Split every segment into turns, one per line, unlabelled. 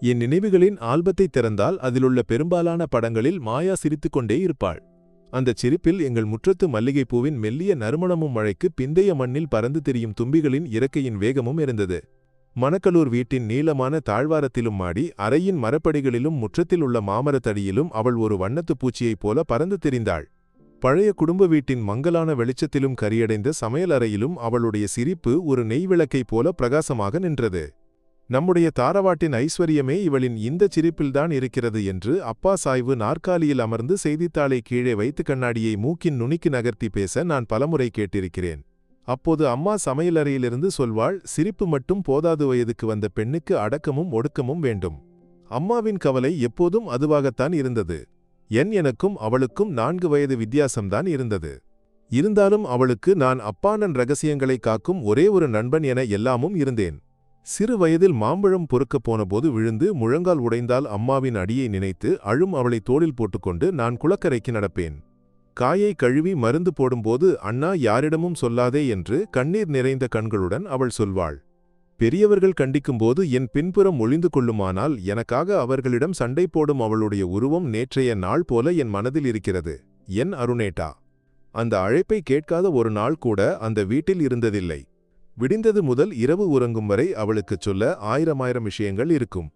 என் நினைவுகளின் ஆல்பத்தை திறந்தால் அதிலுள்ள பெரும்பாலான படங்களில் மாயா சிரித்துக்கொண்டே இருப்பாள். அந்தச் சிரிப்பில் எங்கள் முற்றத்து மல்லிகைப்பூவின் மெல்லிய நறுமணமும் மழைக்கு பிந்தைய மண்ணில் பறந்து திரியும் தும்பிகளின் இறக்கையின் வேகமும் இருந்தது. மணக்கலூர் வீட்டின் நீளமான தாழ்வாரத்திலும் மாடி அறையின் மரப்படிகளிலும் முற்றத்தில் உள்ள மாமரத்தடியிலும் அவள் ஒரு வண்ணத்துப் பூச்சியைப் போல பறந்து திரிந்தாள். பழைய குடும்ப வீட்டின் மங்கலான வெளிச்சத்திலும் கரியடைந்த சமையலறையிலும் அவளுடைய சிரிப்பு ஒரு நெய்விளக்கைப் போல பிரகாசமாக நின்றது. நம்முடைய தாரவாட்டின் ஐஸ்வர்யமே இவளின் இந்தச் சிரிப்பில்தான் இருக்கிறது என்று அப்பா சாய்வு நாற்காலியில் அமர்ந்து செய்தித்தாளை கீழே வைத்து கண்ணாடியை மூக்கின் நுனிக்கு நகர்த்தி பேச நான் பலமுறை கேட்டிருக்கிறேன். அப்போது அம்மா சமையலறையிலிருந்து சொல்வாள் சிரிப்பு மட்டும் போதாது வயதுக்கு வந்த பெண்ணுக்கு அடக்கமும் ஒடுக்கமும் வேண்டும். அம்மாவின் கவலை எப்போதும் அதுவாகத்தான் இருந்தது. என் எனக்கும் அவளுக்கும் நான்கு வயது வித்தியாசம்தான் இருந்தது. இருந்தாலும் அவளுக்கு நான் அப்பானன் ரகசியங்களை காக்கும் ஒரே ஒரு நண்பன் என எல்லாமும் இருந்தேன். சிறு வயதில் மாம்பழம் பொறுக்கப் போனபோது விழுந்து முழங்கால் உடைந்தால் அம்மாவின் அடியை நினைத்து அழும் அவளை தோளில் போட்டுக்கொண்டு நான் குளக்கரைக்கு நடப்பேன். காயை கழுவி மருந்து போடும்போது அண்ணா யாரிடமும் சொல்லாதே என்று கண்ணீர் நிறைந்த கண்களுடன் அவள் சொல்வாள். பெரியவர்கள் கண்டிக்கும்போது என் பின்புறம் ஒளிந்து கொள்ளுமானால் எனக்காக அவர்களிடம் சண்டை போடும் அவளுடைய உருவம் நேற்றைய நாள் போல என் மனதில் இருக்கிறது. என் அருணேட்டா. அந்த அழைப்பை கேட்காத ஒரு நாள் கூட அந்த வீட்டில் இருந்ததில்லை. விடிந்தது முதல் இரவு உறங்கும் வரை அவளுக்குச் சொல்ல ஆயிரமாயிரம் விஷயங்கள் இருக்கும்.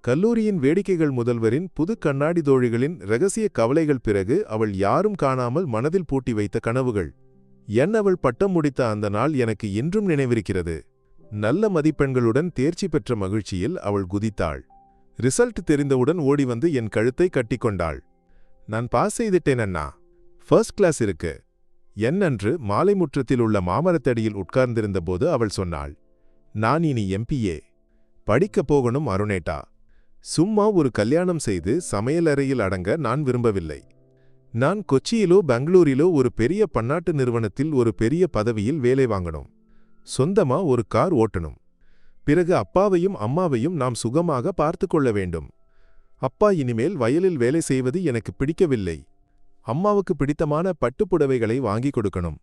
கல்லூரியின் வேடிக்கைகள் முதல்வரின் புது கண்ணாடி தோழிகளின் ரகசிய கவலைகள் பிறகு அவள் யாரும் காணாமல் மனதில் பூட்டி வைத்த கனவுகள். என் அவள் பட்டம் முடித்த அந்த நாள் எனக்கு இன்றும் நினைவிருக்கிறது. நல்ல மதிப்பெண்களுடன் தேர்ச்சி பெற்ற மகிழ்ச்சியில் அவள் குதித்தாள். ரிசல்ட் தெரிந்தவுடன் ஓடி வந்து என் கழுத்தை கட்டிக்கொண்டாள். நான் பாஸ் செய்துட்டேன் அண்ணா. ஃபர்ஸ்ட் கிளாஸ் இருக்கு. என்னன்று மாலை முற்றத்தில் உள்ள மாமரத்தடியில் உட்கார்ந்திருந்தபோது அவள் சொன்னாள் நான் இனி எம்பிஏ படிக்கப் போகணும் அருணேட்டா. சும்மா ஒரு கல்யாணம் செய்து சமையலறையில் அடங்க நான் விரும்பவில்லை. நான் கொச்சியிலோ பெங்களூரிலோ ஒரு பெரிய பன்னாட்டு நிறுவனத்தில் ஒரு பெரிய பதவியில் வேலை வாங்கணும். சொந்தமா ஒரு கார் ஓட்டணும். பிறகு அப்பாவையும் அம்மாவையும் நாம் சுகமாக பார்த்து கொள்ள வேண்டும். அப்பா இனிமேல் வயலில் வேலை செய்வது எனக்கு பிடிக்கவில்லை. அம்மாவுக்கு பிடித்தமான பட்டுப்புடவைகளை வாங்கிக் கொடுக்கணும்.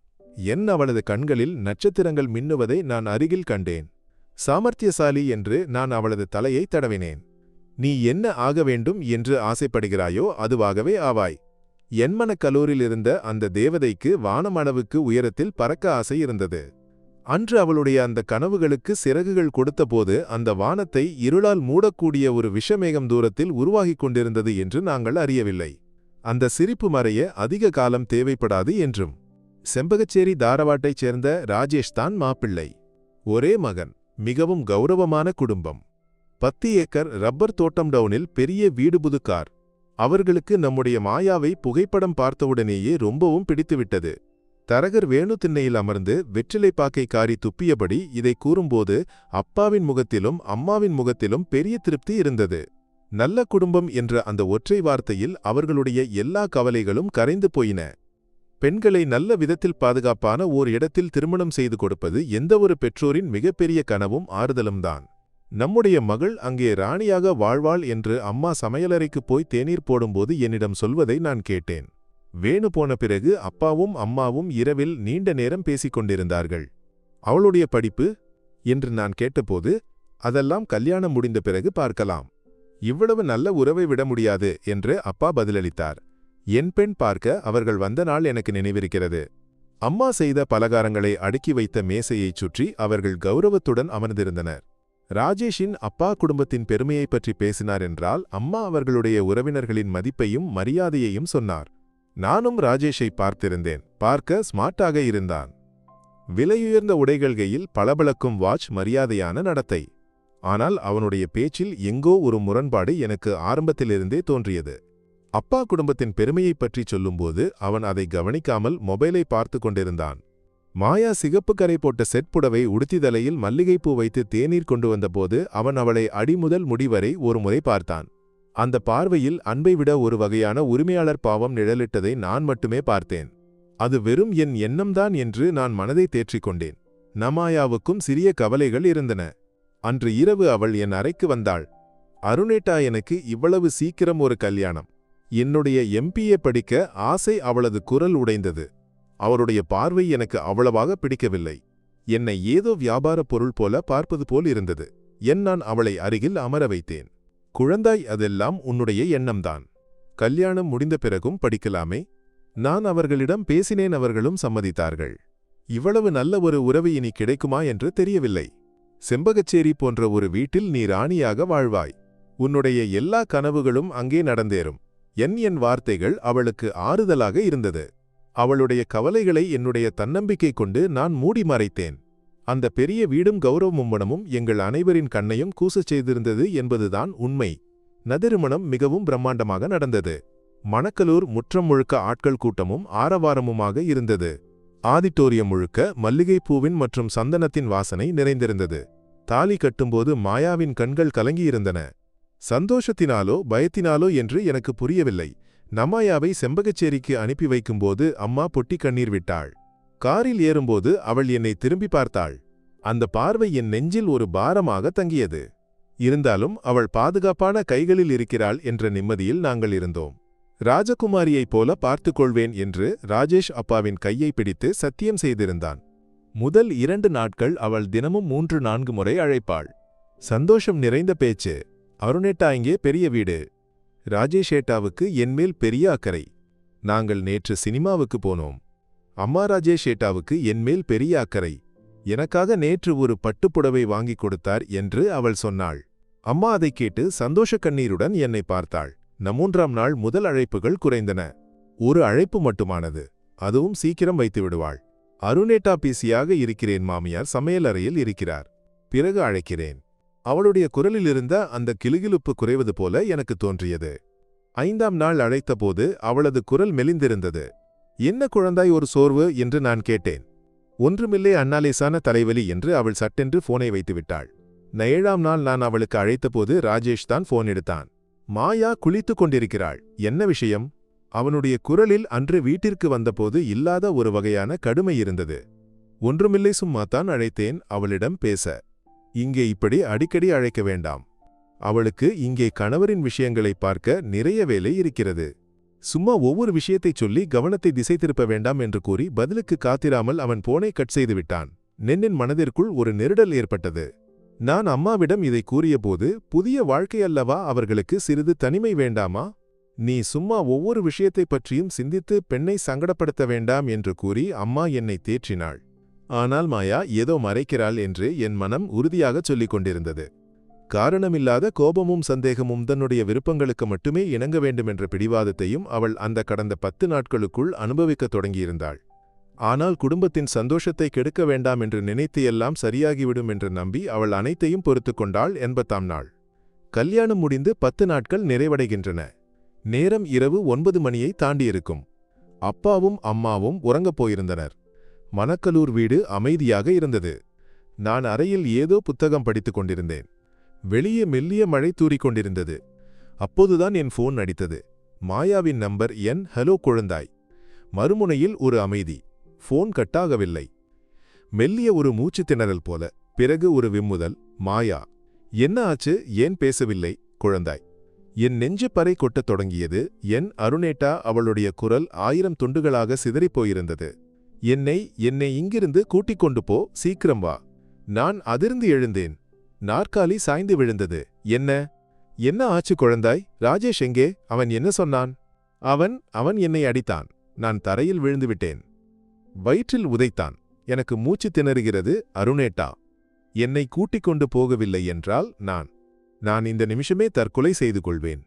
என் அவளது கண்களில் நட்சத்திரங்கள் மின்னுவதை நான் அருகில் கண்டேன். சாமர்த்தியசாலி என்று நான் அவளது தலையை தடவினேன். நீ என்ன ஆக வேண்டும் என்று ஆசைப்படுகிறாயோ அதுவாகவே ஆவாய். என்மனக்கல்லூரிலிருந்த அந்த தேவதைக்கு வானமளவுக்கு உயரத்தில் பறக்க ஆசை இருந்தது. அன்று அவளுடைய அந்த கனவுகளுக்கு சிறகுகள் கொடுத்தபோது அந்த வானத்தை இருளால் மூடக்கூடிய ஒரு விஷமேகம் தூரத்தில் உருவாகிக் கொண்டிருந்தது என்று நாங்கள் அறியவில்லை. அந்த சிரிப்பு மறைய அதிக காலம் தேவைப்படாது என்றும். செம்பகச்சேரி தாரவாட்டைச் சேர்ந்த ராஜேஷ் தான் மாப்பிள்ளை. ஒரே மகன் மிகவும் கௌரவமான குடும்பம். பத்து ஏக்கர் ரப்பர் தோட்டம் டவுனில் பெரிய வீடு புதுக்கார். அவர்களுக்கு நம்முடைய மாயாவை புகைப்படம் பார்த்தவுடனேயே ரொம்பவும் பிடித்துவிட்டது. தரகர் வேணு திண்ணையில் அமர்ந்து வெற்றிலைப்பாக்கை காரி துப்பியபடி இதை கூறும்போது அப்பாவின் முகத்திலும் அம்மாவின் முகத்திலும் பெரிய திருப்தி இருந்தது. நல்ல குடும்பம் என்ற அந்த ஒற்றை வார்த்தையில் அவர்களுடைய எல்லா கவலைகளும் கரைந்து போயின. பெண்களை நல்ல விதத்தில் பாதுகாப்பான ஓர் இடத்தில் திருமணம் செய்து கொடுப்பது எந்தவொரு பெற்றோரின் மிகப்பெரிய கனவும் ஆறுதலும்தான். நம்முடைய மகள் அங்கே ராணியாக வாழ்வாள் என்று அம்மா சமையலறைக்கு போய் தேநீர் போடும்போது என்னிடம் சொல்வதை நான் கேட்டேன். வேணு போன பிறகு அப்பாவும் அம்மாவும் இரவில் நீண்ட நேரம் பேசிக்கொண்டிருந்தார்கள் அவளுடைய படிப்பு? என்று நான் கேட்டபோது அதெல்லாம் கல்யாணம் முடிந்த பிறகு பார்க்கலாம். இவ்வளவு நல்ல உறவை விட முடியாது என்று அப்பா பதிலளித்தார். என் பெண் பார்க்க அவர்கள் வந்த நாள் எனக்கு நினைவிருக்கிறது. அம்மா செய்த பலகாரங்களை அடுக்கி வைத்த மேசையைச் சுற்றி அவர்கள் கௌரவத்துடன் அமர்ந்திருந்தனர். ராஜேஷின் அப்பா குடும்பத்தின் பெருமையைப் பற்றி பேசினார் என்றால் அம்மா அவர்களுடைய உறவினர்களின் மதிப்பையும் மரியாதையையும் சொன்னார். நானும் ராஜேஷை பார்த்திருந்தேன். பார்க்க ஸ்மார்ட்டாக இருந்தான். விலையுயர்ந்த உடைகள்கையில் பளபளக்கும் வாட்ச் மரியாதையான நடத்தை. ஆனால் அவனுடைய பேச்சில் எங்கோ ஒரு முரண்பாடு எனக்கு ஆரம்பத்திலிருந்தே தோன்றியது. அப்பா குடும்பத்தின் பெருமையைப் பற்றி சொல்லும்போது அவன் அதை கவனிக்காமல் மொபைலை பார்த்து கொண்டிருந்தான். மாயா சிகப்பு கரை போட்ட செட் புடவை உடுத்திதலையில் மல்லிகைப்பூ வைத்து தேநீர் கொண்டு வந்தபோது அவன் அவளை அடிமுதல் முடிவரை ஒருமுறை பார்த்தான். அந்த பார்வையில் அன்பை விட ஒரு வகையான உரிமையாளர் பாவம் நிழலிட்டதை நான் மட்டுமே பார்த்தேன். அது வெறும் என் எண்ணம்தான் என்று நான் மனதை தேற்றிக் கொண்டேன். நமாயாவுக்கும் சிறிய கவலைகள் இருந்தன. அன்று இரவு அவள் என் அறைக்கு வந்தாள். அருணேட்டா எனக்கு இவ்வளவு சீக்கிரம் ஒரு கல்யாணம். என்னுடைய எம்பிஏ படிக்க ஆசை அவளது குரல் உடைந்தது. அவருடைய பார்வை எனக்கு அவ்வளவாக பிடிக்கவில்லை. என்னை ஏதோ வியாபாரப் பொருள் போல பார்ப்பது போல் இருந்தது. என் நான் அவளை அருகில் அமர வைத்தேன். குழந்தாய் அதெல்லாம் உன்னுடைய எண்ணம்தான். கல்யாணம் முடிந்த பிறகும் படிக்கலாமே? நான் அவர்களிடம் பேசினேன் அவர்களும் சம்மதித்தார்கள். இவ்வளவு நல்ல ஒரு உறவு இனி கிடைக்குமா என்று தெரியவில்லை. செம்பகச்சேரி போன்ற ஒரு வீட்டில் நீ ராணியாக வாழ்வாய். உன்னுடைய எல்லா கனவுகளும் அங்கே நடந்தேறும். என் என் வார்த்தைகள் அவளுக்கு ஆறுதலாக இருந்தது. அவளுடைய கவலைகளை என்னுடைய தன்னம்பிக்கை கொண்டு நான் மூடி மறைத்தேன். அந்த பெரிய வீடும் கௌரவமும்மனமும் எங்கள் அனைவரின் கண்ணையும் கூசச் செய்திருந்தது என்பதுதான் உண்மை. நதிருமணம் மிகவும் பிரம்மாண்டமாக நடந்தது. மணக்கலூர் முற்றம் முழுக்க ஆட்கள் கூட்டமும் ஆரவாரமுமாக இருந்தது. ஆடிட்டோரியம் முழுக்க மல்லிகைப்பூவின் மற்றும் சந்தனத்தின் வாசனை நிறைந்திருந்தது. தாலி கட்டும்போது மாயாவின் கண்கள் கலங்கியிருந்தன. சந்தோஷத்தினாலோ பயத்தினாலோ என்று எனக்கு புரியவில்லை. நம்மாயாவை செம்பகச்சேரிக்கு அனுப்பி வைக்கும்போது அம்மா பொட்டி கண்ணீர் விட்டாள். காரில் ஏறும்போது அவள் என்னை திரும்பி பார்த்தாள். அந்த பார்வை என் நெஞ்சில் ஒரு பாரமாக தங்கியது. இருந்தாலும் அவள் பாதுகாப்பான கைகளில் இருக்கிறாள் என்ற நிம்மதியில் நாங்கள் இருந்தோம். ராஜகுமாரியைப் போல பார்த்துக் கொள்வேன் என்று ராஜேஷ் அப்பாவின் கையை பிடித்து சத்தியம் செய்திருந்தான். முதல் இரண்டு நாட்கள் அவள் தினமும் மூன்று நான்கு முறை அழைப்பாள். சந்தோஷம் நிறைந்த பேச்சு. அருணேட்டா இங்கே பெரிய வீடு. ராஜேஷ் ஏட்டாவுக்கு என்மேல் பெரிய அக்கறை. நாங்கள் நேற்று சினிமாவுக்கு போனோம். அம்மா ராஜேஷ் ஏட்டாவுக்கு என்மேல் பெரிய அக்கறை. எனக்காக நேற்று ஒரு பட்டுப்புடவை வாங்கிக் கொடுத்தார் என்று அவள் சொன்னாள். அம்மா அதைக் கேட்டு சந்தோஷ கண்ணீருடன் என்னை பார்த்தாள். நம்மூன்றாம் நாள் முதல் அழைப்புகள் குறைந்தன. ஒரு அழைப்பு மட்டுமானது. அதுவும் சீக்கிரம் வைத்து விடுவாள். அருணேட்டா பிசியாக இருக்கிறேன் மாமியார் சமையலறையில் இருக்கிறார். பிறகு அழைக்கிறேன். அவளுடைய குரலில் இருந்த அந்த கிளுகிழுப்பு குறைவது போல எனக்கு தோன்றியது. ஐந்தாம் நாள் அழைத்தபோது அவளது குரல் மெலிந்திருந்தது. என்ன குழந்தாய் ஒரு சோர்வு? என்று நான் கேட்டேன். ஒன்றுமில்லை அன்னாலேசான தலைவலி என்று அவள் சட்டென்று போனை வைத்துவிட்டாள். ஏழாம் நாள் நான் அவளுக்கு அழைத்தபோது ராஜேஷ் தான் போன் எடுத்தான். மாயா குளித்துக் கொண்டிருக்கிறாள். என்ன விஷயம்? அவனுடைய குரலில் அன்று வீட்டிற்கு வந்தபோது இல்லாத ஒரு வகையான கடுமை இருந்தது. ஒன்றுமில்லை சும்மாத்தான் அழைத்தேன். அவளிடம் பேச. இங்கே இப்படி அடிக்கடி அழைக்க வேண்டாம். அவளுக்கு இங்கே கணவரின் விஷயங்களை பார்க்க நிறைய வேலை இருக்கிறது. சும்மா ஒவ்வொரு விஷயத்தைச் சொல்லி கவனத்தை திசை திருப்ப வேண்டாம் என்று கூறி பதிலுக்கு காத்திராமல் அவன் போனை கட் செய்து விட்டான். நென்னின் மனதிற்குள் ஒரு நெருடல் ஏற்பட்டது. நான் அம்மாவிடம் இதை கூறியபோது புதிய வாழ்க்கையல்லவா அவர்களுக்கு சிறிது தனிமை வேண்டாமா? நீ சும்மா ஒவ்வொரு விஷயத்தைப் பற்றியும் சிந்தித்து பெண்ணை சங்கடப்படுத்த வேண்டாம் என்று கூறி அம்மா என்னை தேற்றினாள். ஆனால் மாயா ஏதோ மறைக்கிறாள் என்று என் மனம் உறுதியாகச் சொல்லிக் கொண்டிருந்தது. காரணமில்லாத கோபமும் சந்தேகமும் தன்னுடைய விருப்பங்களுக்கு மட்டுமே இணங்க வேண்டுமென்ற பிடிவாதத்தையும் அவள் அந்த கடந்த பத்து நாட்களுக்குள் அனுபவிக்கத் தொடங்கியிருந்தாள். ஆனால் குடும்பத்தின் சந்தோஷத்தை கெடுக்க வேண்டாம் என்று நினைத்து எல்லாம் சரியாகிவிடும் என்று நம்பி அவள் அனைத்தையும் பொறுத்துக் கொண்டாள் எண்பத்தாம் நாள். கல்யாணம் முடிந்து பத்து நாட்கள் நிறைவடைகின்றன. நேரம் இரவு ஒன்பது மணியை தாண்டியிருக்கும். அப்பாவும் அம்மாவும் உறங்கப் போயிருந்தனர். மணக்கலூர் வீடு அமைதியாக இருந்தது. நான் அறையில் ஏதோ புத்தகம் படித்துக் கொண்டிருந்தேன். வெளியே மெல்லிய மழை தூறிக்கொண்டிருந்தது அப்போதுதான் என் ஃபோன் அடித்தது. மாயாவின் நம்பர் என். ஹலோ குழந்தாய். மறுமுனையில் ஒரு அமைதி. ஃபோன் கட்டாகவில்லை. மெல்லிய ஒரு மூச்சு திணறல் போல பிறகு ஒரு விம்முதல் மாயா என்ன ஆச்சு? ஏன் பேசவில்லை குழந்தாய்? என் நெஞ்சு பறை கொட்டத் தொடங்கியது என் அருணேட்டா அவளுடைய குரல் ஆயிரம் துண்டுகளாக சிதறிப் போயிருந்தது. என்னை என்னை இங்கிருந்து கூட்டிக் கொண்டு போ சீக்கிரம் வா. நான் அதிர்ந்து எழுந்தேன். நாற்காலி சாய்ந்து விழுந்தது. என்ன? என்ன ஆச்சு குழந்தாய்? ராஜேஷ் எங்கே? அவன் என்ன சொன்னான்? அவன் அவன் என்னை அடித்தான். நான் தரையில் விழுந்து விட்டேன். வயிற்றில் உதைத்தான். எனக்கு மூச்சு திணறுகிறது அருணேட்டா. என்னை கூட்டிக் கொண்டு போகவில்லை என்றால் நான். நான் இந்த நிமிஷமே தற்கொலை செய்து கொள்வேன்.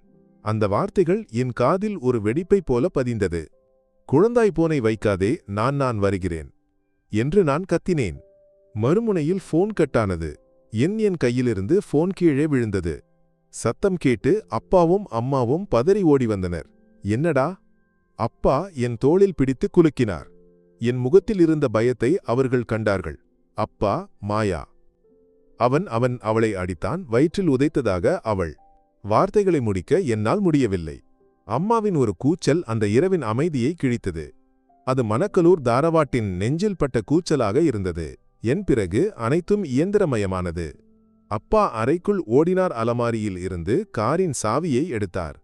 அந்த வார்த்தைகள் என் காதில் ஒரு வெடிப்பைப் போல பதிந்தது. குழந்தாய் போனை வைக்காதே நான் நான் வருகிறேன். என்று நான் கத்தினேன். மறுமுனையில் ஃபோன் கட்டானது. என் என் கையிலிருந்து ஃபோன் கீழே விழுந்தது. சத்தம் கேட்டு அப்பாவும் அம்மாவும் பதறி ஓடி வந்தனர். என்னடா? அப்பா என் தோளில் பிடித்து குலுக்கினார். என் முகத்தில் இருந்த பயத்தை அவர்கள் கண்டார்கள். அப்பா மாயா. அவன் அவன் அவளை அடித்தான் வயிற்றில் உதைத்ததாக அவள். வார்த்தைகளை முடிக்க என்னால் முடியவில்லை. அம்மாவின் ஒரு கூச்சல் அந்த இரவின் அமைதியை கிழித்தது. அது மணக்கலூர் தாரவாட்டின் நெஞ்சில் பட்ட கூச்சலாக இருந்தது. என் பிறகு அனைத்தும் இயந்திரமயமானது. அப்பா அறைக்குள் ஓடினார் அலமாரியில் இருந்து காரின் சாவியை எடுத்தார்.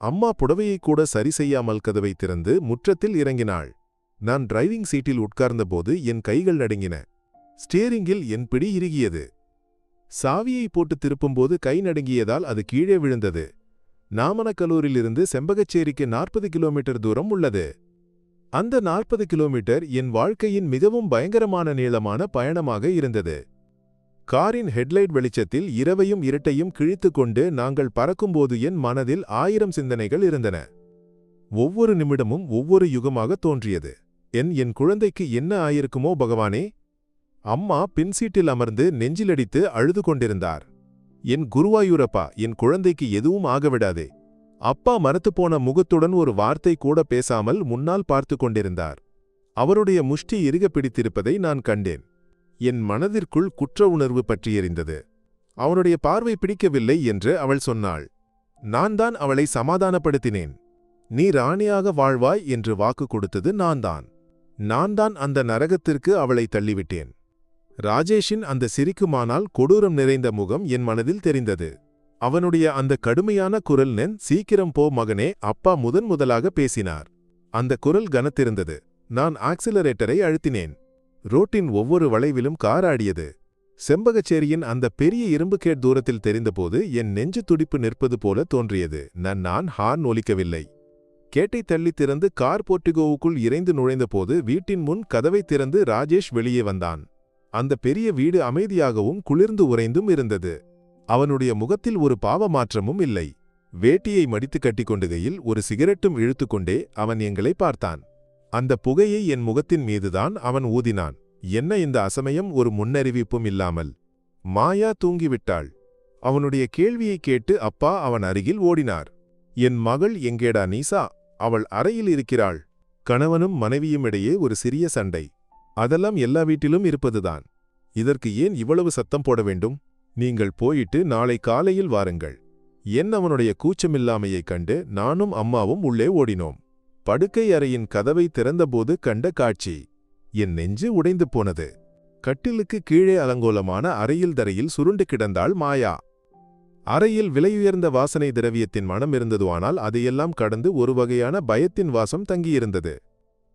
அம்மா புடவையை கூட சரி செய்யாமல் கதவை திறந்து முற்றத்தில் இறங்கினாள். நான் டிரைவிங் சீட்டில் உட்கார்ந்தபோது என் கைகள் நடுங்கின. ஸ்டேரிங்கில் என் பிடி இறுகியது. சாவியை போட்டு திருப்பும்போது கை நடுங்கியதால் அது கீழே விழுந்தது. நாமனக்கல்லூரிலிருந்து செம்பகச்சேரிக்கு நாற்பது கிலோமீட்டர் தூரம் உள்ளது. அந்த நாற்பது கிலோமீட்டர் என் வாழ்க்கையின் மிகவும் பயங்கரமான நீளமான பயணமாக இருந்தது. காரின் ஹெட்லைட் வெளிச்சத்தில் இரவையும் இருட்டையும் கிழித்துக் கொண்டு நாங்கள் பறக்கும்போது என் மனதில் ஆயிரம் சிந்தனைகள் இருந்தன. ஒவ்வொரு நிமிடமும் ஒவ்வொரு யுகமாக தோன்றியது. என் என் குழந்தைக்கு என்ன ஆயிருக்குமோ பகவானே? அம்மா பின்சீட்டில் அமர்ந்து நெஞ்சிலடித்து அழுது கொண்டிருந்தார். என் குருவாயூரப்பா என் குழந்தைக்கு எதுவும் ஆகவிடாதே. அப்பா மரத்துப்போன முகத்துடன் ஒரு வார்த்தை கூட பேசாமல் முன்னால் பார்த்து கொண்டிருந்தார். அவருடைய முஷ்டி இறுக பிடித்திருப்பதை நான் கண்டேன். என் மனதிற்குள் குற்ற உணர்வு பற்றியெறிந்தது அவனுடைய பார்வை பிடிக்கவில்லை என்று அவள் சொன்னாள். நான் தான் அவளை சமாதானப்படுத்தினேன். நீ ராணியாக வாழ்வாய் என்று வாக்கு கொடுத்தது நான்தான் நான் தான் அந்த நரகத்திற்கு அவளை தள்ளிவிட்டேன். ராஜேஷின் அந்த சிரிக்குமானால் கொடூரம் நிறைந்த முகம் என் மனதில் தெரிந்தது. அவனுடைய அந்த கடுமையான குரல் நென் சீக்கிரம் போ மகனே அப்பா முதன் முதலாக பேசினார். அந்த குரல் கனத்திருந்தது. நான் ஆக்சிலரேட்டரை அழுத்தினேன். ரோட்டின் ஒவ்வொரு வளைவிலும் கார் ஆடியது. செம்பகச்சேரியின் அந்த பெரிய இரும்பு கேட் தூரத்தில் தெரிந்தபோது என் நெஞ்சு துடிப்பு நிற்பது போல தோன்றியது. நான் நான் ஹார்ன் ஒலிக்கவில்லை. கேட்டை தள்ளி திறந்து கார் போர்ட்டிகோவுக்குள் இறைந்து நுழைந்தபோது வீட்டின் முன் கதவை திறந்து ராஜேஷ் வெளியே வந்தான். அந்த பெரிய வீடு அமைதியாகவும் குளிர்ந்து உறைந்தும் இருந்தது. அவனுடைய முகத்தில் ஒரு பாவ மாற்றமும் இல்லை. வேட்டியை மடித்து கட்டிக்கொண்டுகையில் ஒரு சிகரெட்டும் இழுத்துக்கொண்டே அவன் எங்களை பார்த்தான். அந்த புகையை என் முகத்தின் மீதுதான் அவன் ஊதினான். என்ன இந்த அசமயம்? ஒரு முன்னறிவிப்பும் இல்லாமல். மாயா தூங்கிவிட்டாள். அவனுடைய கேள்வியை கேட்டு அப்பா அவன் அருகில் ஓடினார். என் மகள் எங்கேடா நீசா? அவள் அறையில் இருக்கிறாள். கணவனும் மனைவியும் இடையே ஒரு சிறிய சண்டை. அதெல்லாம் எல்லா வீட்டிலும் இருப்பதுதான். இதற்கு ஏன் இவ்வளவு சத்தம் போட வேண்டும்? நீங்கள் போயிட்டு நாளை காலையில் வாருங்கள். என் அவனுடைய கூச்சமில்லாமையைக் கண்டு நானும் அம்மாவும் உள்ளே ஓடினோம். படுக்கை அறையின் கதவை திறந்தபோது கண்ட காட்சி. என் நெஞ்சு உடைந்து போனது. கட்டிலுக்கு கீழே அலங்கோலமான அறையில் தரையில் சுருண்டு கிடந்தாள் மாயா. அறையில் விலையுயர்ந்த வாசனை திரவியத்தின் மனம் இருந்ததுவானால் அதையெல்லாம் கடந்து ஒரு வகையான பயத்தின் வாசம் தங்கியிருந்தது.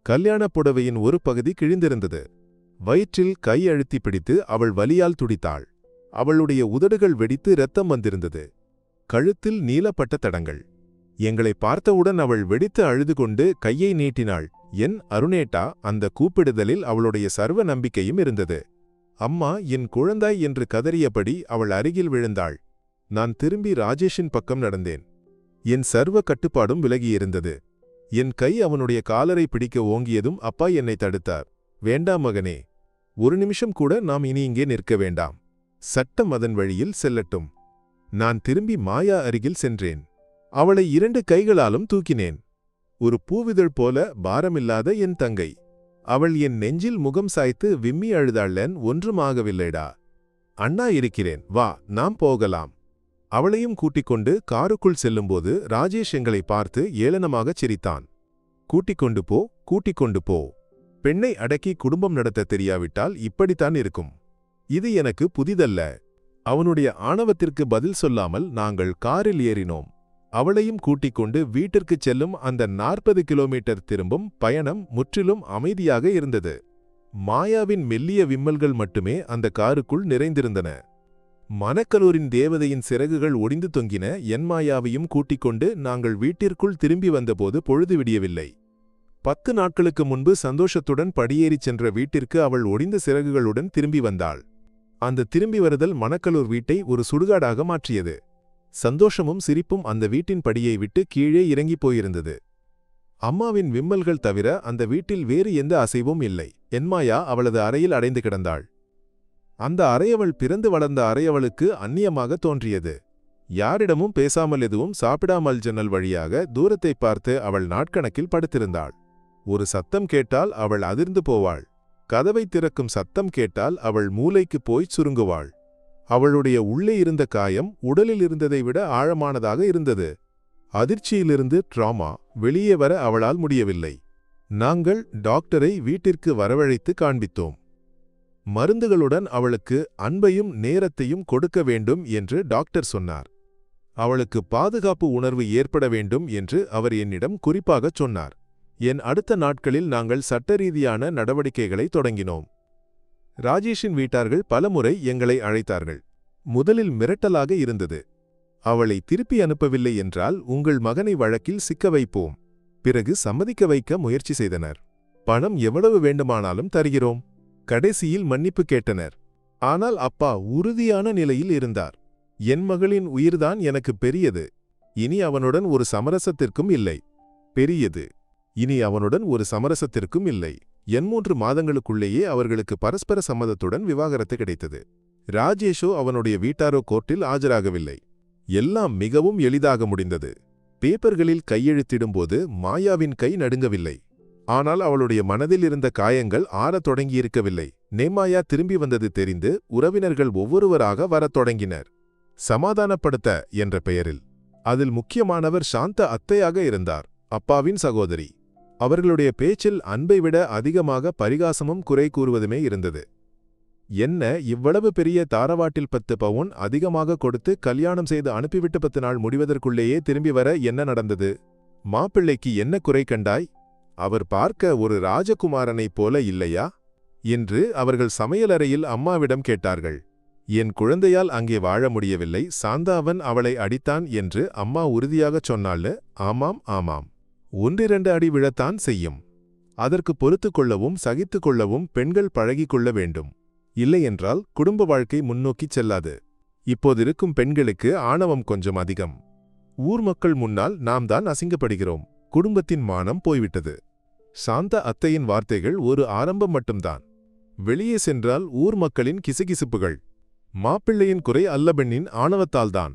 கல்யாணப் புடவையின் ஒரு பகுதி கிழிந்திருந்தது. வயிற்றில் கை அழுத்தி பிடித்து அவள் வலியால் துடித்தாள். அவளுடைய உதடுகள் வெடித்து இரத்தம் வந்திருந்தது. கழுத்தில் நீலப்பட்ட தடங்கள். எங்களை பார்த்தவுடன் அவள் வெடித்து அழுது கொண்டு கையை நீட்டினாள். என் அருணேட்டா அந்த கூப்பிடுதலில் அவளுடைய சர்வ நம்பிக்கையும் இருந்தது. அம்மா என் குழந்தாய் என்று கதறியபடி அவள் அருகில் விழுந்தாள். நான் திரும்பி ராஜேஷின் பக்கம் நடந்தேன். என் சர்வ கட்டுப்பாடும் விலகியிருந்தது. என் கை அவனுடைய காலரை பிடிக்க ஓங்கியதும் அப்பா என்னை தடுத்தார். வேண்டாம் மகனே ஒரு நிமிஷம் கூட நாம் இனி இங்கே நிற்க வேண்டாம். சட்டம் அதன் வழியில் செல்லட்டும். நான் திரும்பி மாயா அருகில் சென்றேன். அவளை இரண்டு கைகளாலும் தூக்கினேன். ஒரு பூவிதழ் போல பாரமில்லாத என் தங்கை. அவள் என் நெஞ்சில் முகம் சாய்த்து விம்மி அழுதாளன் ஒன்றுமாகவில்லைடா அண்ணா இருக்கிறேன். வா நாம் போகலாம். அவளையும் கூட்டிக் கொண்டு காருக்குள் செல்லும்போது ராஜேஷ் எங்களை பார்த்து ஏளனமாகச் சிரித்தான். கூட்டிக் கொண்டு போ கூட்டிக் கொண்டு போ. பெண்ணை அடக்கி குடும்பம் நடத்த தெரியாவிட்டால் இப்படித்தான் இருக்கும். இது எனக்கு புதிதல்ல. அவனுடைய ஆணவத்திற்கு பதில் சொல்லாமல் நாங்கள் காரில் ஏறினோம். அவளையும் கூட்டிக் கொண்டு வீட்டிற்குச் செல்லும் அந்த நாற்பது கிலோமீட்டர் திரும்பும் பயணம் முற்றிலும் அமைதியாக இருந்தது. மாயாவின் மெல்லிய விம்மல்கள் மட்டுமே அந்த காருக்குள் நிறைந்திருந்தன. மனக்கலூரின் தேவதையின் சிறகுகள் ஒடிந்து தொங்கின என்மாயாவையும் கூட்டிக் கொண்டு நாங்கள் வீட்டிற்குள் திரும்பி வந்தபோது பொழுது விடியவில்லை. பத்து நாட்களுக்கு முன்பு சந்தோஷத்துடன் படியேறிச் சென்ற வீட்டிற்கு அவள் ஒடிந்த சிறகுகளுடன் திரும்பி வந்தாள். அந்த திரும்பி வருதல் மணக்கலூர் வீட்டை ஒரு சுடுகாடாக மாற்றியது. சந்தோஷமும் சிரிப்பும் அந்த வீட்டின் படியை விட்டு கீழே இறங்கிப் போயிருந்தது. அம்மாவின் விம்மல்கள் தவிர அந்த வீட்டில் வேறு எந்த அசைவும் இல்லை. என்மாயா அவளது அறையில் அடைந்து கிடந்தாள். அந்த அறையவள் பிறந்து வளர்ந்த அறையவளுக்கு அந்நியமாக தோன்றியது. யாரிடமும் பேசாமல் எதுவும் சாப்பிடாமல் ஜன்னல் வழியாக தூரத்தை பார்த்து அவள் நாட்கணக்கில் படுத்திருந்தாள். ஒரு சத்தம் கேட்டால் அவள் அதிர்ந்து போவாள். கதவை திறக்கும் சத்தம் கேட்டால் அவள் மூளைக்கு போய் சுருங்குவாள். அவளுடைய உள்ளே இருந்த காயம் உடலில் இருந்ததை விட ஆழமானதாக இருந்தது. அதிர்ச்சியிலிருந்து ட்ராமா வெளியே வர அவளால் முடியவில்லை. நாங்கள் டாக்டரை வீட்டிற்கு வரவழைத்து காண்பித்தோம். மருந்துகளுடன் அவளுக்கு அன்பையும் நேரத்தையும் கொடுக்க வேண்டும் என்று டாக்டர் சொன்னார். அவளுக்கு பாதுகாப்பு உணர்வு ஏற்பட வேண்டும் என்று அவர் என்னிடம் குறிப்பாகச் சொன்னார். என் அடுத்த நாட்களில் நாங்கள் சட்டரீதியான நடவடிக்கைகளை தொடங்கினோம். ராஜேஷின் வீட்டார்கள் பலமுறை எங்களை அழைத்தார்கள். முதலில் மிரட்டலாக இருந்தது. அவளை திருப்பி அனுப்பவில்லை என்றால் உங்கள் மகனை வழக்கில் சிக்க வைப்போம். பிறகு சம்மதிக்க வைக்க முயற்சி செய்தனர். பணம் எவ்வளவு வேண்டுமானாலும் தருகிறோம். கடைசியில் மன்னிப்பு கேட்டனர். ஆனால் அப்பா உறுதியான நிலையில் இருந்தார். என் மகளின் உயிர்தான் எனக்கு பெரியது. இனி அவனுடன் ஒரு சமரசத்திற்கும் இல்லை. பெரியது. இனி அவனுடன் ஒரு சமரசத்திற்கும் இல்லை. என் மூன்று மாதங்களுக்குள்ளேயே அவர்களுக்கு பரஸ்பர சம்மதத்துடன் விவாகரத்து கிடைத்தது. ராஜேஷோ அவனுடைய வீட்டாரோ கோர்ட்டில் ஆஜராகவில்லை. எல்லாம் மிகவும் எளிதாக முடிந்தது. பேப்பர்களில் கையெழுத்திடும்போது மாயாவின் கை நடுங்கவில்லை. ஆனால் அவளுடைய மனதில் இருந்த காயங்கள் ஆறத் தொடங்கியிருக்கவில்லை. நேமாயா திரும்பி வந்தது தெரிந்து உறவினர்கள் ஒவ்வொருவராக வரத் தொடங்கினர். சமாதானப்படுத்த என்ற பெயரில். அதில் முக்கியமானவர் சாந்த அத்தையாக இருந்தார். அப்பாவின் சகோதரி. அவர்களுடைய பேச்சில் அன்பை விட அதிகமாக பரிகாசமும் குறை கூறுவதுமே இருந்தது. என்ன இவ்வளவு பெரிய தாரவாட்டில் பத்து பவுன் அதிகமாக கொடுத்து கல்யாணம் செய்து அனுப்பிவிட்டு பத்து நாள் முடிவதற்குள்ளேயே திரும்பி வர என்ன நடந்தது? மாப்பிள்ளைக்கு என்ன குறை கண்டாய்? அவர் பார்க்க ஒரு ராஜகுமாரனைப் போல இல்லையா? என்று அவர்கள் சமையலறையில் அம்மாவிடம் கேட்டார்கள். என் குழந்தையால் அங்கே வாழ முடியவில்லை சாந்தாவன் அவளை அடித்தான் என்று அம்மா உறுதியாகச் சொன்னாள். ஆமாம் ஆமாம். ஒன்றிரண்டு அடி விழத்தான் செய்யும். அதற்கு பொறுத்து கொள்ளவும் சகித்து கொள்ளவும் பெண்கள் பழகிக் கொள்ள வேண்டும். இல்லையென்றால் குடும்ப வாழ்க்கை முன்னோக்கிச் செல்லாது. இப்போதிருக்கும் பெண்களுக்கு ஆணவம் கொஞ்சம் அதிகம். ஊர் மக்கள் முன்னால் நாம் தான் அசிங்கப்படுகிறோம். குடும்பத்தின் மானம் போய்விட்டது. சாந்த அத்தையின் வார்த்தைகள் ஒரு ஆரம்பம் மட்டும்தான். வெளியே சென்றால் ஊர் மக்களின் கிசுகிசுப்புகள். மாப்பிள்ளையின் குறை அல்லபெண்ணின் ஆணவத்தால்தான்.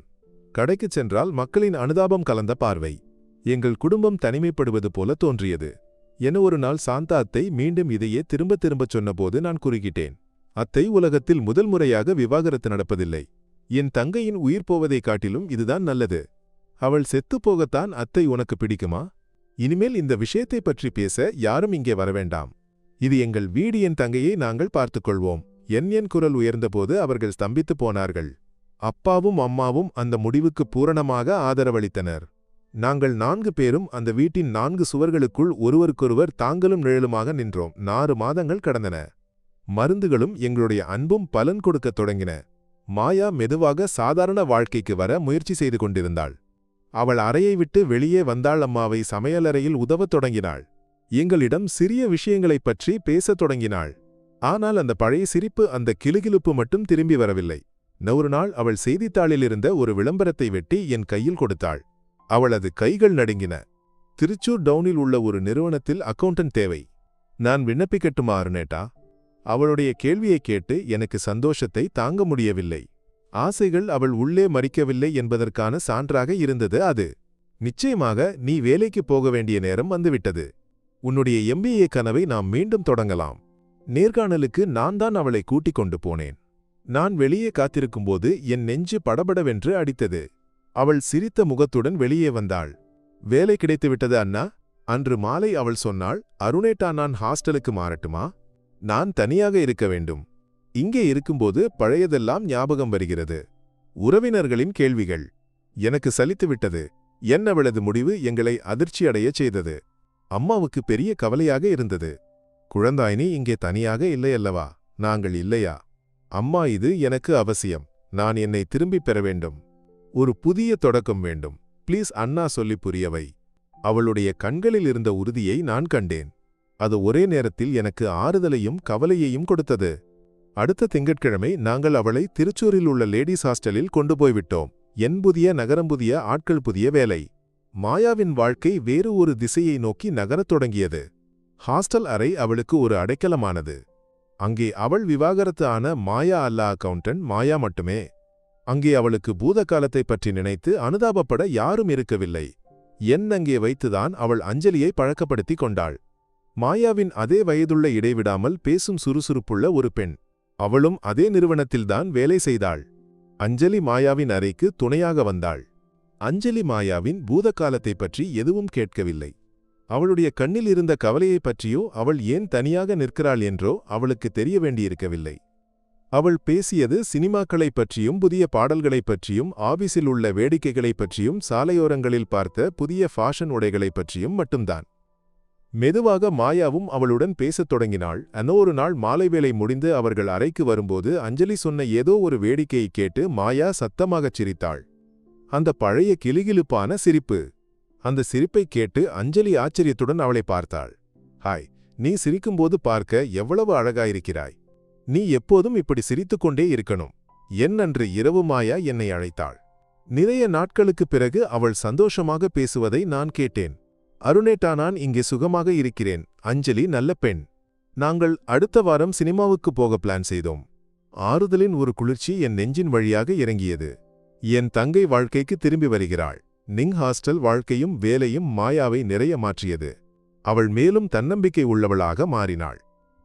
கடைக்குச் சென்றால் மக்களின் அனுதாபம் கலந்த பார்வை. எங்கள் குடும்பம் தனிமைப்படுவது போல தோன்றியது. என ஒரு நாள் சாந்தா அத்தை மீண்டும் இதையே திரும்ப திரும்பச் சொன்னபோது நான் குறுகிட்டேன். அத்தை உலகத்தில் முதல் முறையாக விவாகரத்து நடப்பதில்லை. என் தங்கையின் உயிர் போவதைக் காட்டிலும் இதுதான் நல்லது. அவள் செத்துப் போகத்தான் அத்தை உனக்கு பிடிக்குமா? இனிமேல் இந்த விஷயத்தைப் பற்றி பேச யாரும் இங்கே வரவேண்டாம் இது எங்கள் வீடு என் தங்கையை நாங்கள் பார்த்துக்கொள்வோம். என் என் குரல் உயர்ந்தபோது அவர்கள் ஸ்தம்பித்துப் போனார்கள். அப்பாவும் அம்மாவும் அந்த முடிவுக்கு பூரணமாக ஆதரவளித்தனர். நாங்கள் நான்கு பேரும் அந்த வீட்டின் நான்கு சுவர்களுக்குள் ஒருவருக்கொருவர் தாங்களும் நிழலுமாக நின்றோம். நாறு மாதங்கள் கடந்தன. மருந்துகளும் எங்களுடைய அன்பும் பலன் கொடுக்கத் தொடங்கின. மாயா மெதுவாக சாதாரண வாழ்க்கைக்கு வர முயற்சி செய்து கொண்டிருந்தாள். அவள் அறையை விட்டு வெளியே வந்தாள் அம்மாவை சமையலறையில் உதவத் தொடங்கினாள். எங்களிடம் சிறிய விஷயங்களைப் பற்றி பேசத் தொடங்கினாள். ஆனால் அந்த பழைய சிரிப்பு அந்த கிலுகிலுப்பு மட்டும் திரும்பி வரவில்லை. நொரு நாள் அவள் செய்தித்தாளில் இருந்த ஒரு விளம்பரத்தை வெட்டி என் கையில் கொடுத்தாள். அவளது கைகள் நடுங்கின. திருச்சூர் டவுனில் உள்ள ஒரு நிறுவனத்தில் அக்கவுண்டன்ட் தேவை. நான் விண்ணப்பிக்கட்டுமா அருணேட்டா? அவளுடைய கேள்வியைக் கேட்டு எனக்கு சந்தோஷத்தை தாங்க முடியவில்லை. ஆசைகள் அவள் உள்ளே மறிக்கவில்லை என்பதற்கான சான்றாக இருந்தது அது. நிச்சயமாக நீ வேலைக்கு போக வேண்டிய நேரம் வந்துவிட்டது. உன்னுடைய எம்பிஏ கனவை நாம் மீண்டும் தொடங்கலாம். நேர்காணலுக்கு நான் தான் அவளை கூட்டிக் கொண்டு போனேன். நான் வெளியே காத்திருக்கும்போது என் நெஞ்சு படபடவென்று அடித்தது. அவள் சிரித்த முகத்துடன் வெளியே வந்தாள். வேலை கிடைத்துவிட்டது அண்ணா. அன்று மாலை அவள் சொன்னாள் அருணேட்டா நான் ஹாஸ்டலுக்கு மாறட்டுமா? நான் தனியாக இருக்க வேண்டும். இங்கே இருக்கும்போது பழையதெல்லாம் ஞாபகம் வருகிறது. உறவினர்களின் கேள்விகள். எனக்கு சலித்துவிட்டது. என் அவளது முடிவு எங்களை அதிர்ச்சியடையச் செய்தது. அம்மாவுக்கு பெரிய கவலையாக இருந்தது. குழந்தாயினி இங்கே தனியாக இல்லையல்லவா நாங்கள் இல்லையா? அம்மா இது எனக்கு அவசியம். நான் என்னை திரும்பிப் பெற வேண்டும். ஒரு புதிய தொடக்கம் வேண்டும். ப்ளீஸ் அண்ணா சொல்லி புரியவை. அவளுடைய கண்களில் இருந்த உறுதியை நான் கண்டேன். அது ஒரே நேரத்தில் எனக்கு ஆறுதலையும் கவலையையும் கொடுத்தது. அடுத்த திங்கட்கிழமை நாங்கள் அவளை திருச்சூரில் உள்ள லேடிஸ் ஹாஸ்டலில் கொண்டு போய்விட்டோம். என் புதிய நகரம் புதிய ஆட்கள் புதிய வேலை. மாயாவின் வாழ்க்கை வேறு ஒரு திசையை நோக்கி நகரத் தொடங்கியது. ஹாஸ்டல் அறை அவளுக்கு ஒரு அடைக்கலமானது. அங்கே அவள் விவாகரத்து ஆன மாயா அல்லா அக்கவுண்டன்ட் மாயா மட்டுமே. அங்கே அவளுக்கு பூதகாலத்தைப் பற்றி நினைத்து அனுதாபப்பட யாரும் இருக்கவில்லை. என் அங்கே வைத்துதான் அவள் அஞ்சலியை பழக்கப்படுத்திக் கொண்டாள். மாயாவின் அதே வயதுள்ள இடைவிடாமல் பேசும் சுறுசுறுப்புள்ள ஒரு பெண். அவளும் அதே நிறுவனத்தில்தான் வேலை செய்தாள். அஞ்சலி மாயாவின் அறைக்கு துணையாக வந்தாள். அஞ்சலி மாயாவின் பூதகாலத்தை பற்றி எதுவும் கேட்கவில்லை. அவளுடைய கண்ணில் இருந்த கவலையைப் பற்றியோ அவள் ஏன் தனியாக நிற்கிறாள் என்றோ அவளுக்கு தெரிய வேண்டியிருக்கவில்லை. அவள் பேசியது சினிமாக்களைப் பற்றியும் புதிய பாடல்களைப் பற்றியும் ஆபீஸில் உள்ள வேடிக்கைகளைப் பற்றியும் சாலையோரங்களில் பார்த்த புதிய ஃபேஷன் உடைகளைப் பற்றியும் மட்டும்தான். மெதுவாக மாயாவும் அவளுடன் பேசத் தொடங்கினாள். அன்னொரு நாள் மாலை வேலை முடிந்து அவர்கள் அறைக்கு வரும்போது அஞ்சலி சொன்ன ஏதோ ஒரு வேடிக்கையை கேட்டு மாயா சத்தமாகச் சிரித்தாள். அந்த பழைய கிலுகிலுப்பான சிரிப்பு. அந்த சிரிப்பைக் கேட்டு அஞ்சலி ஆச்சரியத்துடன் அவளை பார்த்தாள். ஹாய் நீ சிரிக்கும்போது பார்க்க எவ்வளவு அழகாயிருக்கிறாய். நீ எப்போதும் இப்படி சிரித்துக்கொண்டே இருக்கணும். என்னன்று இரவு மாயா என்னை அழைத்தாள். நிறைய நாட்களுக்குப் பிறகு அவள் சந்தோஷமாக பேசுவதை நான் கேட்டேன். அருணேட்டா நான் இங்கே சுகமாக இருக்கிறேன். அஞ்சலி நல்ல பெண். நாங்கள் அடுத்த வாரம் சினிமாவுக்கு போக பிளான் செய்தோம். ஆறுதலின் ஒரு குளிர்ச்சி என் நெஞ்சின் வழியாக இறங்கியது. என் தங்கை வாழ்க்கைக்கு திரும்பி வருகிறாள். நிங் ஹாஸ்டல் வாழ்க்கையும் வேலையும் மாயாவை நிறைய மாற்றியது. அவள் மேலும் தன்னம்பிக்கை உள்ளவளாக மாறினாள்.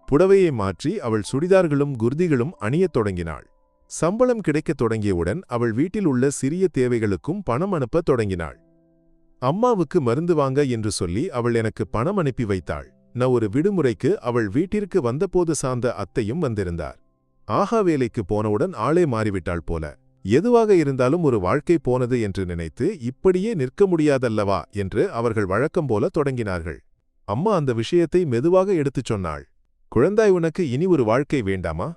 புடவையை மாற்றி அவள் சுடிதார்களும் குர்திகளும் அணியத் தொடங்கினாள். சம்பளம் கிடைக்கத் தொடங்கியவுடன் அவள் வீட்டில் உள்ள சிறிய தேவைகளுக்கும் பணம் அனுப்பத் தொடங்கினாள். அம்மாவுக்கு மருந்து வாங்க என்று சொல்லி அவள் எனக்கு பணம் அனுப்பி வைத்தாள். நான் ஒரு விடுமுறைக்கு அவள் வீட்டிற்கு வந்தபோது சார்ந்த அத்தையும் வந்திருந்தார். ஆஹா வேலைக்கு போனவுடன் ஆளே மாறிவிட்டாள் போல. எதுவாக இருந்தாலும் ஒரு வாழ்க்கை போனது என்று நினைத்து இப்படியே நிற்க முடியாதல்லவா என்று அவர்கள் வழக்கம் போல தொடங்கினார்கள். அம்மா அந்த விஷயத்தை மெதுவாக எடுத்துச் சொன்னாள். குழந்தாய் உனக்கு இனி ஒரு வாழ்க்கை வேண்டாமா?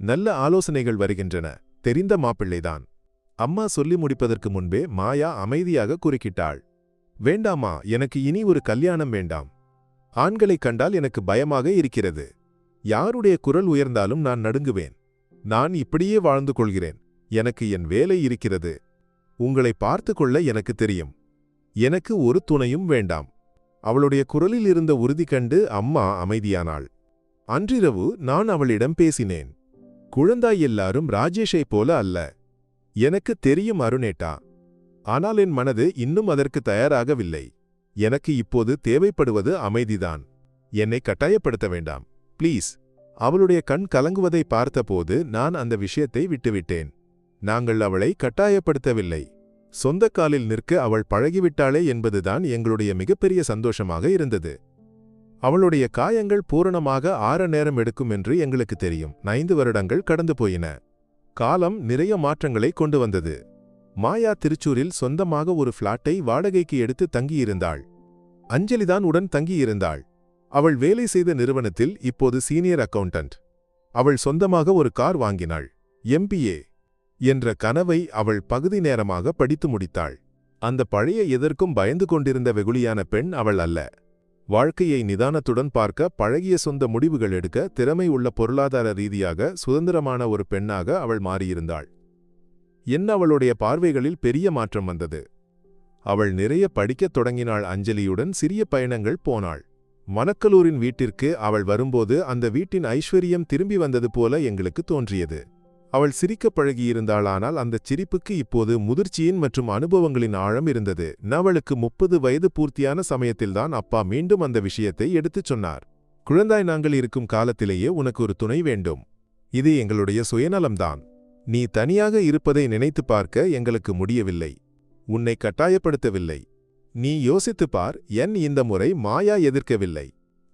நல்ல ஆலோசனைகள் வருகின்றன. தெரிந்த மாப்பிள்ளைதான். அம்மா சொல்லி முடிப்பதற்கு முன்பே மாயா அமைதியாக குறுக்கிட்டாள். வேண்டாமா எனக்கு இனி ஒரு கல்யாணம் வேண்டாம். ஆண்களைக் கண்டால் எனக்கு பயமாக இருக்கிறது. யாருடைய குரல் உயர்ந்தாலும் நான் நடுங்குவேன். நான் இப்படியே வாழ்ந்து கொள்கிறேன். எனக்கு என் வேலை இருக்கிறது. உங்களை பார்த்து கொள்ள எனக்கு தெரியும். எனக்கு ஒரு துணையும் வேண்டாம். அவளுடைய குரலில் இருந்த உறுதி கண்டு அம்மா அமைதியானாள். அன்றிரவு நான் அவளிடம் பேசினேன். குழந்தாய் எல்லாரும் ராஜேஷைப் போல அல்ல. எனக்கு தெரியும் அருணேட்டா. ஆனால் என் மனது இன்னும் அதற்கு தயாராகவில்லை. எனக்கு இப்போது தேவைப்படுவது அமைதிதான். என்னை கட்டாயப்படுத்த வேண்டாம். ப்ளீஸ். அவளுடைய கண் கலங்குவதை பார்த்தபோது நான் அந்த விஷயத்தை விட்டுவிட்டேன். நாங்கள் அவளை கட்டாயப்படுத்தவில்லை. சொந்த காலில் நிற்க அவள் பழகிவிட்டாளே என்பதுதான் எங்களுடைய மிகப்பெரிய சந்தோஷமாக இருந்தது. அவளுடைய காயங்கள் பூரணமாக ஆற நேரம் எடுக்கும் என்று எங்களுக்கு தெரியும். ஐந்து வருடங்கள் கடந்து போயின. காலம் நிறைய மாற்றங்களை கொண்டு வந்தது. மாயா திருச்சூரில் சொந்தமாக ஒரு ஃப்ளாட்டை வாடகைக்கு எடுத்து தங்கியிருந்தாள். அஞ்சலிதான் உடன் தங்கியிருந்தாள். அவள் வேலை செய்த நிறுவனத்தில் இப்போது சீனியர் அக்கவுண்டன்ட். அவள் சொந்தமாக ஒரு கார் வாங்கினாள். எம்பிஏ என்ற கனவை அவள் பகுதி நேரமாக படித்து முடித்தாள். அந்த பழைய எதற்கும் பயந்து கொண்டிருந்த வெகுளியான பெண் அவள் அல்ல. வாழ்க்கையை நிதானத்துடன் பார்க்க பழகிய சொந்த முடிவுகள் எடுக்க திறமை உள்ள பொருளாதார ரீதியாக சுதந்திரமான ஒரு பெண்ணாக அவள் மாறியிருந்தாள். என்ன அவளுடைய பார்வைகளில் பெரிய மாற்றம் வந்தது. அவள் நிறைய படிக்கத் தொடங்கினாள் அஞ்சலியுடன் சிறிய பயணங்கள் போனாள். மணக்கலூரின் வீட்டிற்கு அவள் வரும்போது அந்த வீட்டின் ஐஸ்வர்யம் திரும்பி வந்தது போல எங்களுக்கு தோன்றியது. அவள் சிரிக்கப் பழகியிருந்தாளானால் அந்தச் சிரிப்புக்கு இப்போது முதிர்ச்சியின் மற்றும் அனுபவங்களின் ஆழம் இருந்தது. நவளுக்கு முப்பது வயது பூர்த்தியான சமயத்தில்தான் அப்பா மீண்டும் அந்த விஷயத்தை எடுத்துச் சொன்னார். குழந்தாய் நாங்கள் இருக்கும் காலத்திலேயே உனக்கு ஒரு துணை வேண்டும். இது எங்களுடைய சுயநலம்தான். நீ தனியாக இருப்பதை நினைத்துப் பார்க்க எங்களுக்கு முடியவில்லை. உன்னை கட்டாயப்படுத்தவில்லை. நீ யோசித்துப் பார் என் இந்த முறை மாயா எதிர்க்கவில்லை.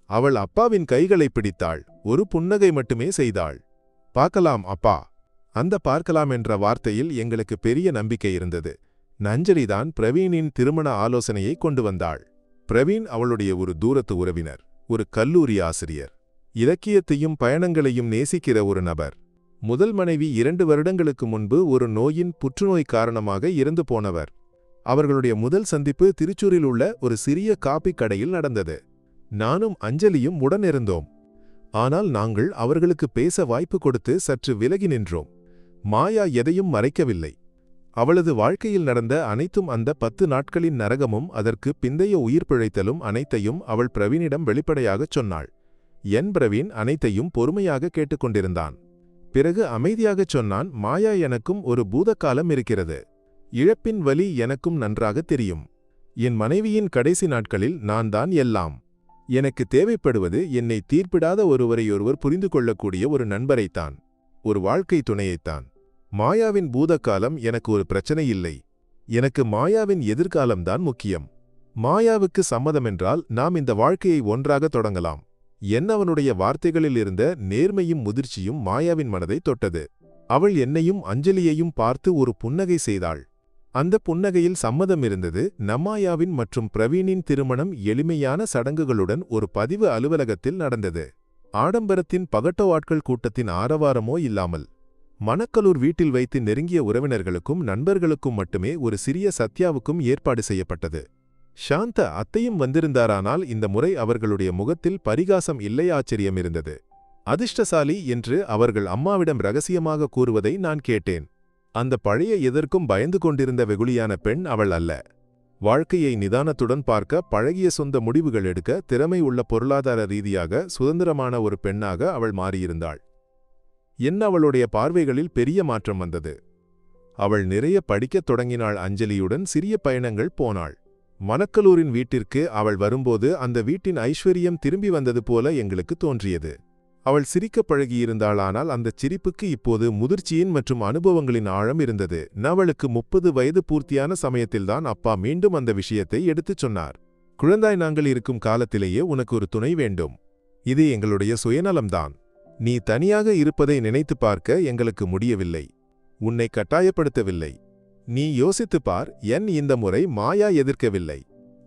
அவள் அப்பாவின் கைகளை பிடித்தாள் ஒரு புன்னகை மட்டுமே செய்தாள். பார்க்கலாம் அப்பா. அந்த பார்க்கலாம் என்ற வார்த்தையில் எங்களுக்கு பெரிய நம்பிக்கை இருந்தது. நஞ்சலிதான் பிரவீனின் திருமண ஆலோசனையை கொண்டு வந்தாள். பிரவீன் அவளுடைய ஒரு தூரத்து உறவினர் ஒரு கல்லூரி ஆசிரியர். இலக்கியத்தையும் பயணங்களையும் நேசிக்கிற ஒரு நபர். முதல் மனைவி இரண்டு வருடங்களுக்கு முன்பு ஒரு நோயின் புற்றுநோய் காரணமாக இறந்து போனவர். அவர்களுடைய முதல் சந்திப்பு திருச்சூரில் உள்ள ஒரு சிறிய காப்பி கடையில் நடந்தது. நானும் அஞ்சலியும் உடனிருந்தோம். ஆனால் நாங்கள் அவர்களுக்கு பேச வாய்ப்பு கொடுத்து சற்று விலகி நின்றோம். மாயா எதையும் மறைக்கவில்லை. அவளது வாழ்க்கையில் நடந்த அனைத்தும் அந்த பத்து நாட்களின் நரகமும் அதற்கு பிந்தைய உயிர் பிழைத்தலும் அனைத்தையும் அவள் பிரவீனிடம் வெளிப்படையாகச் சொன்னாள். என் பிரவீன் அனைத்தையும் பொறுமையாக கேட்டுக்கொண்டிருந்தான். பிறகு அமைதியாகச் சொன்னான் மாயா எனக்கும் ஒரு பூதக்காலம் இருக்கிறது. இழப்பின் வலி எனக்கும் நன்றாக தெரியும். என் மனைவியின் கடைசி நாட்களில் நான் தான் எல்லாம். எனக்கு தேவைப்படுவது என்னை தீர்ப்பிடாத ஒருவரையொருவர் புரிந்து கொள்ளக்கூடிய ஒரு நண்பரைத்தான். ஒரு வாழ்க்கை துணையைத்தான். மாயாவின் பூதக்காலம் எனக்கு ஒரு பிரச்சனை இல்லை. எனக்கு மாயாவின் எதிர்காலம்தான் முக்கியம். மாயாவுக்கு சம்மதமென்றால் நாம் இந்த வாழ்க்கையை ஒன்றாக தொடங்கலாம். என்னவனுடைய வார்த்தைகளில் இருந்த நேர்மையும் முதிர்ச்சியும் மாயாவின் மனதை தொட்டது. அவள் என்னையும் அஞ்சலியையும் பார்த்து ஒரு புன்னகை செய்தாள். அந்த புன்னகையில் சம்மதம் இருந்தது. நம்மாயாவின் மற்றும் பிரவீனின் திருமணம் எளிமையான சடங்குகளுடன் ஒரு பதிவு அலுவலகத்தில் நடந்தது. ஆடம்பரத்தின் பகட்டோ ஆட்கள் கூட்டத்தின் ஆரவாரமோ இல்லாமல் மணக்கலூர் வீட்டில் வைத்து நெருங்கிய உறவினர்களுக்கும் நண்பர்களுக்கும் மட்டுமே ஒரு சிறிய சத்யாவுக்கும் ஏற்பாடு செய்யப்பட்டது. சாந்த அத்தையும் வந்திருந்தாரானால் இந்த முறை அவர்களுடைய முகத்தில் பரிகாசம் இல்லை ஆச்சரியம் இருந்தது. அதிர்ஷ்டசாலி என்று அவர்கள் அம்மாவிடம் ரகசியமாக கூறுவதை நான் கேட்டேன். அந்த பழைய எதற்கும் பயந்து கொண்டிருந்த வெகுளியான பெண் அவள் அல்ல. வாழ்க்கையை நிதானத்துடன் பார்க்க பழகிய சொந்த முடிவுகள் எடுக்க திறமை உள்ள பொருளாதார ரீதியாக சுதந்திரமான ஒரு பெண்ணாக அவள் மாறியிருந்தாள். என்ன அவளுடைய பார்வைகளில் பெரிய மாற்றம் வந்தது. அவள் நிறைய படிக்கத் தொடங்கினாள் அஞ்சலியுடன் சிறிய பயணங்கள் போனாள். மணக்கலூரின் வீட்டிற்கு அவள் வரும்போது அந்த வீட்டின் ஐஸ்வர்யம் திரும்பி வந்தது போல எங்களுக்கு தோன்றியது. அவள் சிரிக்கப் பழகியிருந்தாளானால் அந்தச் சிரிப்புக்கு இப்போது முதிர்ச்சியின் மற்றும் அனுபவங்களின் ஆழம் இருந்தது. நவளுக்கு முப்பது வயது பூர்த்தியான சமயத்தில்தான் அப்பா மீண்டும் அந்த விஷயத்தை எடுத்துச் சொன்னார். குழந்தாய் நாங்கள் இருக்கும் காலத்திலேயே உனக்கு ஒரு துணை வேண்டும். இது எங்களுடைய சுயநலம்தான். நீ தனியாக இருப்பதை நினைத்துப் பார்க்க எங்களுக்கு முடியவில்லை. உன்னை கட்டாயப்படுத்தவில்லை. நீ யோசித்துப் பார் என் இந்த முறை மாயா எதிர்க்கவில்லை.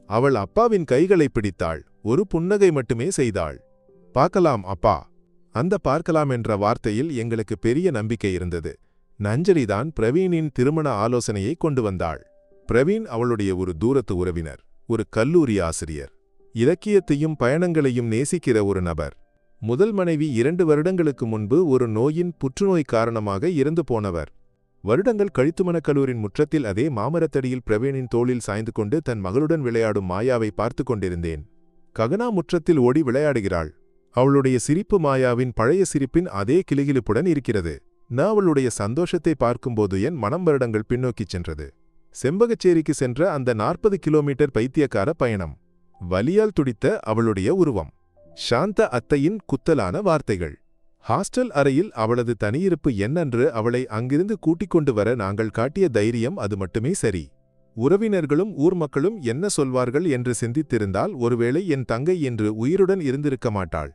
அவள் அப்பாவின் கைகளை பிடித்தாள் ஒரு புன்னகை மட்டுமே செய்தாள். பார்க்கலாம் அப்பா. அந்த பார்க்கலாம் என்ற வார்த்தையில் எங்களுக்கு பெரிய நம்பிக்கை இருந்தது. நஞ்சரிதான் பிரவீனின் திருமண ஆலோசனையை கொண்டு வந்தாள். பிரவீன் அவளுடைய ஒரு தூரத்து உறவினர் ஒரு கல்லூரி ஆசிரியர். இலக்கியத்தையும் பயணங்களையும் நேசிக்கிற ஒரு நபர். முதல் மனைவி இரண்டு வருடங்களுக்கு முன்பு ஒரு நோயின் புற்றுநோய் காரணமாக இறந்து போனவர். வருடங்கள் கழித்துமணக் கல்லூரின் முற்றத்தில் அதே மாமரத்தடியில் பிரவீனின் தோளில் சாய்ந்து கொண்டு தன் மகளுடன் விளையாடும் மாயாவை பார்த்து கொண்டிருந்தேன். ககனா முற்றத்தில் ஓடி விளையாடுகிறாள். அவளுடைய சிரிப்பு மாயாவின் பழைய சிரிப்பின் அதே கிளிகிழிப்புடன் இருக்கிறது. நான் அவளுடைய சந்தோஷத்தை பார்க்கும்போது என் மனம் வருடங்கள் பின்னோக்கிச் சென்றது. செம்பகச்சேரிக்கு சென்ற அந்த நாற்பது கிலோமீட்டர் பைத்தியக்கார பயணம். வலியால் துடித்த அவளுடைய உருவம். சாந்த அத்தையின் குத்தலான வார்த்தைகள். ஹாஸ்டல் அறையில் அவளது தனியிருப்பு என்னென்று அவளை அங்கிருந்து கூட்டிக் கொண்டு வர நாங்கள் காட்டிய தைரியம் அது மட்டுமே சரி. உறவினர்களும் ஊர் மக்களும் என்ன சொல்வார்கள் என்று சிந்தித்திருந்தால் ஒருவேளை என் தங்கை என்று உயிருடன் இருந்திருக்க மாட்டாள்.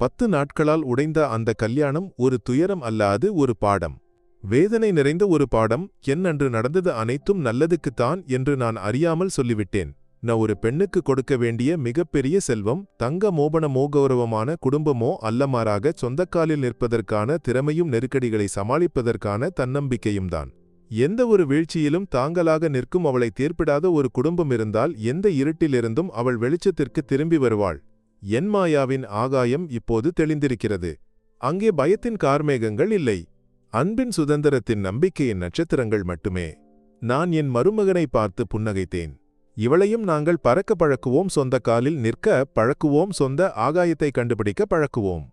பத்து நாட்களால் உடைந்த அந்த கல்யாணம் ஒரு துயரம் அல்லாது ஒரு பாடம். வேதனை நிறைந்த ஒரு பாடம் என்னன்று நடந்தது அனைத்தும் நல்லதுக்குத்தான் என்று நான் அறியாமல் சொல்லிவிட்டேன். நான் ஒரு பெண்ணுக்கு கொடுக்க வேண்டிய மிகப்பெரிய செல்வம் தங்க மோபன மோகௌரவமான குடும்பமோ அல்லமாறாக சொந்தக்காலில் நிற்பதற்கான திறமையும் நெருக்கடிகளை சமாளிப்பதற்கான தன்னம்பிக்கையும் தான். எந்த ஒரு வீழ்ச்சியிலும் தாங்களாக நிற்கும் அவளை தீர்ப்பிடாத ஒரு குடும்பம் இருந்தால் எந்த இருட்டிலிருந்தும் அவள் வெளிச்சத்திற்கு திரும்பி வருவாள். என் மாயாவின் ஆகாயம் இப்போது தெளிந்திருக்கிறது. அங்கே பயத்தின் கார்மேகங்கள் இல்லை. அன்பின் சுதந்திரத்தின் நம்பிக்கையின் நட்சத்திரங்கள் மட்டுமே. நான் என் மருமகனை பார்த்து புன்னகைத்தேன். இவளையும் நாங்கள் பறக்க பழக்குவோம் சொந்த காலில் நிற்க பழக்குவோம் சொந்த ஆகாயத்தை கண்டுபிடிக்க பழக்குவோம்.